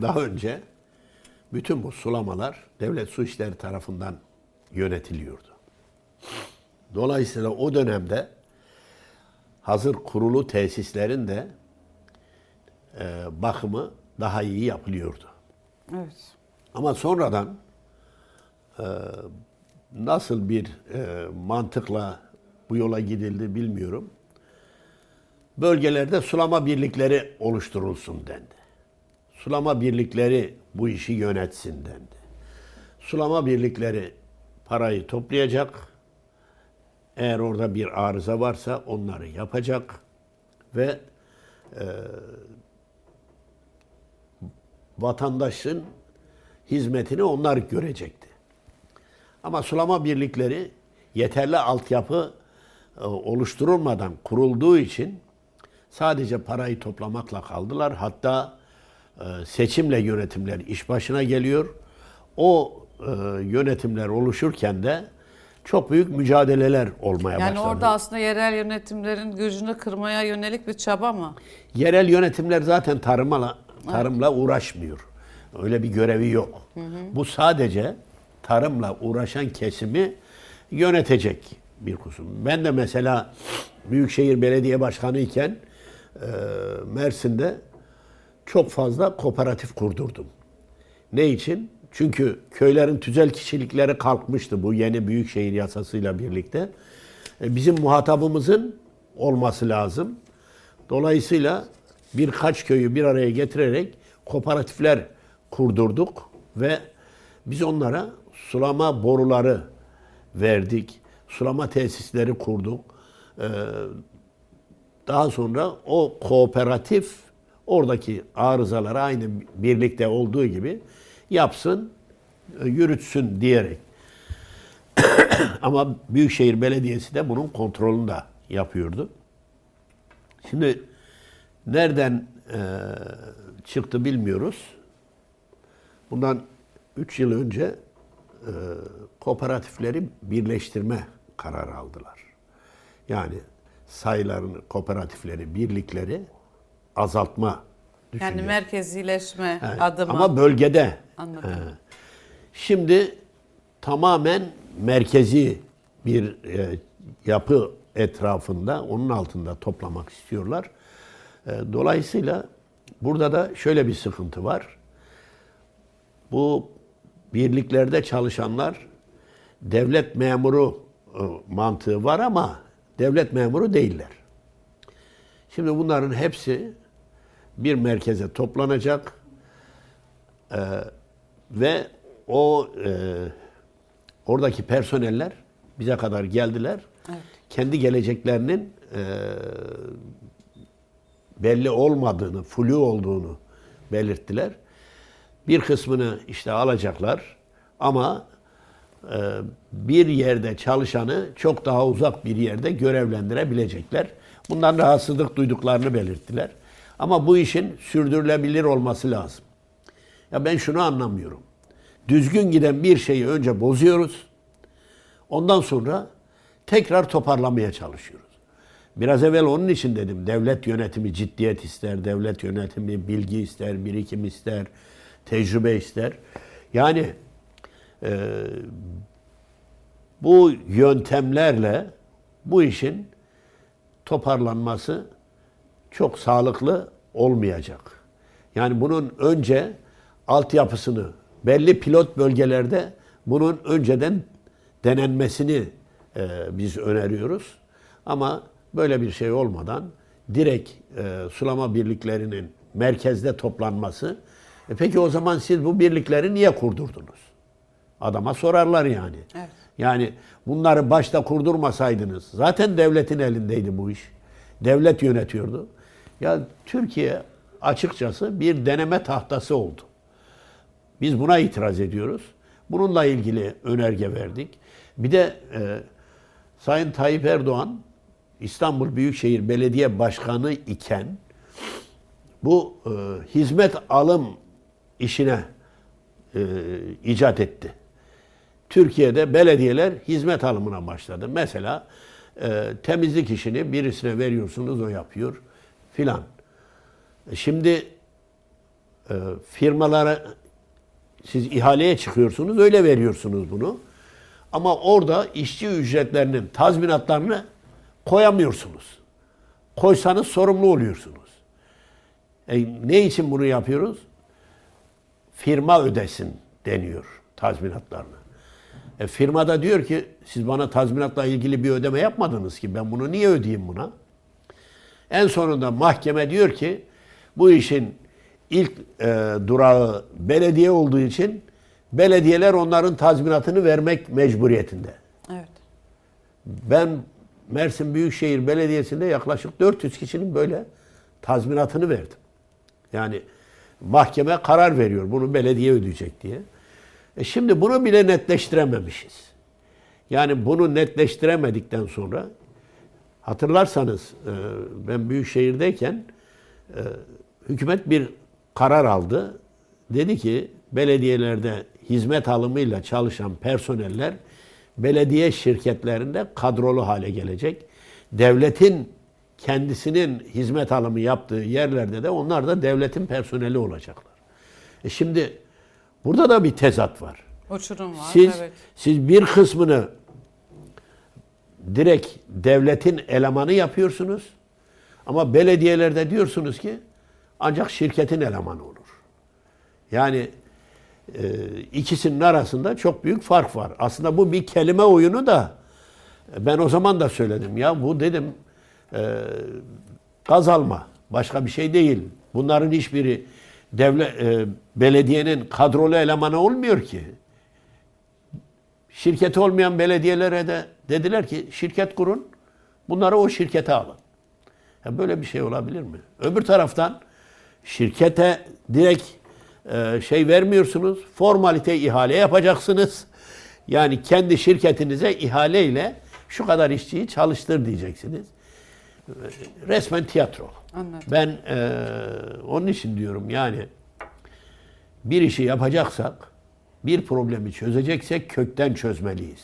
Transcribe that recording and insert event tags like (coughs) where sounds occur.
daha önce bütün bu sulamalar devlet su işleri tarafından yönetiliyordu. Dolayısıyla o dönemde hazır kurulu tesislerin de e, bakımı daha iyi yapılıyordu. Evet. Ama sonradan e, nasıl bir e, mantıkla bu yola gidildi bilmiyorum. Bölgelerde sulama birlikleri oluşturulsun dendi. Sulama birlikleri bu işi yönetsin dendi. Sulama birlikleri parayı toplayacak. Eğer orada bir arıza varsa onları yapacak ve vatandaşın hizmetini onlar görecekti. Ama sulama birlikleri yeterli altyapı e, oluşturulmadan kurulduğu için sadece parayı toplamakla kaldılar. Hatta e, seçimle yönetimler iş başına geliyor. O e, yönetimler oluşurken de çok büyük mücadeleler olmaya Yani başladı. orada aslında yerel yönetimlerin gücünü kırmaya yönelik bir çaba mı? Yerel yönetimler zaten tarımla tarımla uğraşmıyor. Öyle bir görevi yok. Bu sadece tarımla uğraşan kesimi yönetecek bir kusum. Ben de mesela Büyükşehir Belediye Başkanı iken e, Mersin'de çok fazla kooperatif kurdurdum. Ne için? Çünkü köylerin tüzel kişilikleri kalkmıştı bu yeni büyükşehir yasasıyla birlikte. E, Bizim muhatabımızın olması lazım. Dolayısıyla birkaç köyü bir araya getirerek kooperatifler kurdurduk ve biz onlara sulama boruları verdik. Sulama tesisleri kurduk. Ee, daha sonra o kooperatif oradaki arızaları aynı birlikte olduğu gibi yapsın, e, yürütsün diyerek. (coughs) Ama Büyükşehir Belediyesi de bunun kontrolünü de yapıyordu. Şimdi nereden e, çıktı bilmiyoruz. Bundan 3 yıl önce e, kooperatifleri birleştirme kararı aldılar. Yani sayılarını, kooperatifleri, birlikleri azaltma Yani düşüncesi. merkezileşme Evet, adımı. Ama bölgede. Anladım. He. Şimdi tamamen merkezi bir e, yapı etrafında, onun altında toplamak istiyorlar. E, dolayısıyla burada da şöyle bir sıkıntı var. Bu birliklerde çalışanlar devlet memuru e, mantığı var ama devlet memuru değiller. Şimdi bunların hepsi bir merkeze toplanacak Ee, ve o e, oradaki personeller bize kadar geldiler. Kendi geleceklerinin e, belli olmadığını, flu olduğunu belirttiler. Bir kısmını işte alacaklar ama e, bir yerde çalışanı çok daha uzak bir yerde görevlendirebilecekler. Bundan rahatsızlık duyduklarını belirttiler. Ama bu işin sürdürülebilir olması lazım. Ya ben şunu anlamıyorum. Düzgün giden bir şeyi önce bozuyoruz. Ondan sonra tekrar toparlamaya çalışıyoruz. Biraz evvel onun için dedim. Devlet yönetimi ciddiyet ister, devlet yönetimi bilgi ister, birikim ister, tecrübe ister. Yani e, bu yöntemlerle bu işin toparlanması çok sağlıklı olmayacak. Yani bunun önce altyapısını belli pilot bölgelerde bunun önceden denenmesini e, biz öneriyoruz. Ama böyle bir şey olmadan direkt e, sulama birliklerinin merkezde toplanması. E peki o zaman siz bu birlikleri niye kurdurdunuz? Adama sorarlar yani. Evet. Yani bunları başta kurdurmasaydınız zaten devletin elindeydi bu iş. Devlet yönetiyordu. Ya Türkiye açıkçası bir deneme tahtası oldu. Biz buna itiraz ediyoruz. Bununla ilgili önerge verdik. Bir de e, Sayın Tayyip Erdoğan İstanbul Büyükşehir Belediye Başkanı iken bu e, hizmet alım işine e, icat etti. Türkiye'de belediyeler hizmet alımına başladı. Mesela e, temizlik işini birisine veriyorsunuz o yapıyor filan. E, Şimdi e, firmalara siz ihaleye çıkıyorsunuz, öyle veriyorsunuz bunu. Ama orada işçi ücretlerinin tazminatlarını koyamıyorsunuz. Koysanız sorumlu oluyorsunuz. E, ne için bunu yapıyoruz? Firma ödesin deniyor tazminatlarını. E, firma da diyor ki siz bana tazminatla ilgili bir ödeme yapmadınız ki ben bunu niye ödeyeyim buna? En sonunda mahkeme diyor ki bu işin ilk e, durağı belediye olduğu için belediyeler onların tazminatını vermek mecburiyetinde. Evet. Ben Mersin Büyükşehir Belediyesi'nde yaklaşık 400 kişinin böyle tazminatını verdim. Yani mahkeme karar veriyor bunu belediye ödeyecek diye. E şimdi bunu bile netleştirememişiz. Yani bunu netleştiremedikten sonra hatırlarsanız e, ben Büyükşehir'deyken e, hükümet bir karar aldı. Dedi ki belediyelerde hizmet alımıyla çalışan personeller belediye şirketlerinde kadrolu hale gelecek. Devletin kendisinin hizmet alımı yaptığı yerlerde de onlar da devletin personeli olacaklar. E şimdi burada da bir tezat var. Uçurum var. Siz evet. siz bir kısmını direkt devletin elemanı yapıyorsunuz. Ama belediyelerde diyorsunuz ki ancak şirketin elemanı olur. Yani e, ikisinin arasında çok büyük fark var. Aslında bu bir kelime oyunu da e, ben o zaman da söyledim ya bu dedim e, gaz alma başka bir şey değil. Bunların hiçbiri devlet e, belediyenin kadrolu elemanı olmuyor ki. Şirketi olmayan belediyelere de dediler ki şirket kurun, bunları o şirkete alın. Ya böyle bir şey olabilir mi? Öbür taraftan şirkete direkt e, şey vermiyorsunuz, formalite ihale yapacaksınız. Yani kendi şirketinize ihaleyle şu kadar işçiyi çalıştır diyeceksiniz. Resmen tiyatro. Anladım. Ben e, onun için diyorum yani bir işi yapacaksak, bir problemi çözeceksek kökten çözmeliyiz.